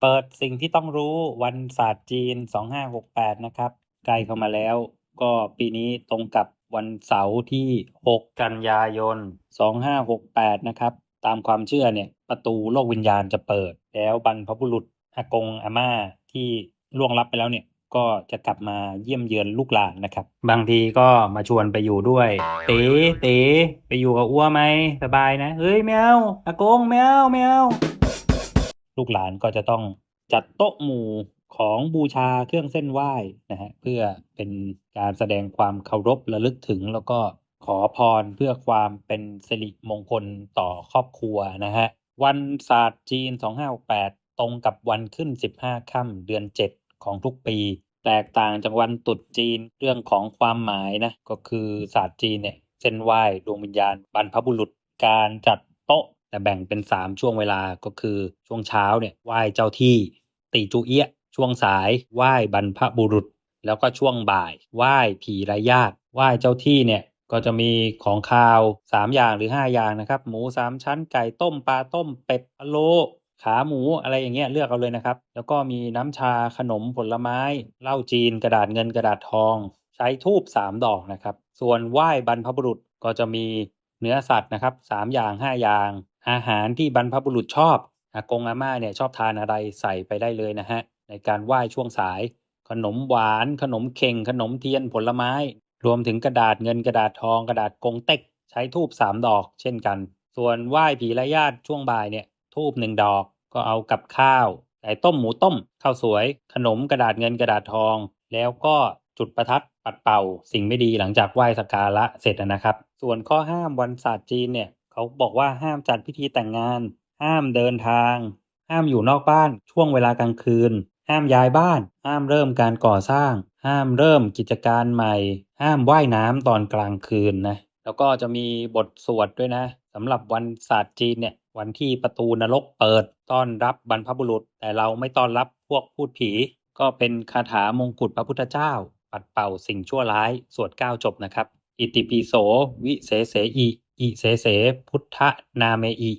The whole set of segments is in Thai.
เปิดสิ่งที่ต้องรู้วันศาสตร์จีน 2568 นะครับ ใกล้เข้ามาแล้ว ก็ปีนี้ตรงกับวันเสาร์ที่ 6 กันยายน 2568 นะครับ ตามความเชื่อเนี่ย ประตูโลกวิญญาณจะเปิด แล้วบรรพบุรุษอากงอาม่าที่ล่วงลับไปแล้วเนี่ย ก็จะกลับมาเยี่ยมเยือนลูกหลานนะครับ บางทีก็มาชวนไปอยู่ด้วย เต๋เต๋ไปอยู่กับอ้วไหมสบายนะ เฮ้ยแมวอากงแมวแมว ลูกหลานก็จะต้องจัดโต๊ะหมู่ของบูชาเครื่องเส้นไหว้นะฮะเพื่อเป็นการแสดงความเคารพระลึกถึง แล้วก็ขอพรเพื่อความเป็นสิริมงคลต่อครอบครัวนะฮะวันศาสตร์จีน 2568 ตรงกับวันขึ้น 15 ค่ำเดือน 7 ของทุกปี แตกต่างจากวันตรุษจีนเรื่องของความหมายนะก็คือศาสตร์จีนเนี่ยเส้นไหว้ดวงวิญญาณบรรพบุรุษการจัด แต่แบ่งเป็น 3 ช่วงเวลาก็คือช่วงเช้าเนี่ยไหว้เจ้าที่ ตีจูเอียะช่วงสายไหว้บรรพบุรุษ แล้วก็ช่วงบ่ายไหว้ผีร้ญาติไหว้เจ้าที่เนี่ยก็จะมีของคาว 3 อย่างหรือ 5 อย่างนะครับ หมู 3 ชั้นไก่ต้มปลาต้มเป็ดพะโลขาหมูอะไรอย่างเงี้ยเลือกเอาเลยนะครับ แล้วก็มีน้ำชาขนมผลไม้เหล้าจีนกระดาษเงินกระดาษทอง ใช้ทูบ3 ดอกนะครับ ส่วนไหว้บรรพบุรุษก็จะมีเนื้อสัตว์นะครับ3อย่าง 5 อย่าง อาหารที่บรรพบุรุษชอบอากงอาม่าเนี่ยชอบทานอะไรใส่ไปได้เลยนะฮะในการไหว้ช่วงสาย ขนมหวาน ขนมเข่ง ขนมเทียนผลไม้ รวมถึงกระดาษเงินกระดาษทองกระดาษกงเต็ก ใช้ทูบสามดอก เช่นกัน ส่วนไหว้ผีและญาติช่วงบ่ายเนี่ยทูบหนึ่งดอกก็เอากับข้าวไก่ต้มหมูต้มข้าวสวย ขนมกระดาษเงินกระดาษทอง แล้วก็จุดประทัดปัดเป่า สิ่งไม่ดีหลังจากไหว้สักการะเสร็จนะครับ ส่วนข้อห้ามวันศาสตร์จีนเนี่ย เขาบอกว่าห้ามจัดพิธีแต่งงาน ห้ามเดินทาง ห้ามอยู่นอกบ้าน ช่วงเวลากลางคืน ห้ามย้ายบ้าน ห้ามเริ่มการก่อสร้าง ห้ามเริ่มกิจการใหม่ ห้ามว่ายน้ำตอนกลางคืนนะแล้วก็จะมีบทสวดด้วยนะสำหรับวันศาสตร์จีนเนี่ยวันที่ประตูนรกเปิดต้อนรับบรรพบุรุษ แต่เราไม่ต้อนรับพวกพูดผี ก็เป็นคาถามงกุฎพระพุทธเจ้า ปัดเป่าสิ่งชั่วร้าย สวดเก้าจบนะครับ อิติปิโสวิเศษเสอิ อิเสเสพุทธนาเมอิ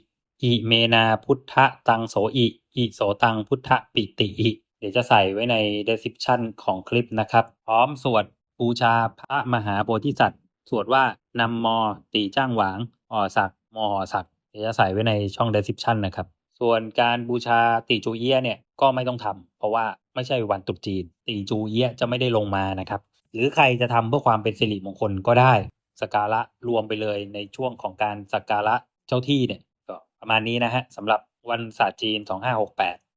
อิเมนาพุทธตังโสอิ อิโสตังพุทธปิติอิ เดี๋ยวจะใส่ไว้ใน description ของคลิปนะครับ พร้อมสวดบูชาพระมหาโพธิสัตว์ สวดว่านำมอตีจ้างหวางอ่อศักมอหอศักเดี๋ยวจะใส่ไว้ในช่อง description นะครับ ส่วนการบูชาตีจูเอียเนี่ยก็ไม่ต้องทำเพราะว่าไม่ใช่วันตรุษจีน ตีจูเอียจะไม่ได้ลงมานะครับ หรือใครจะทำเพื่อความเป็นสิริมงคลก็ได้ สักการะรวมไปเลยในช่วงของการสักการะเจ้าที่เนี่ยก็ประมาณนี้นะฮะสำหรับวันศาสตร์จีน 2568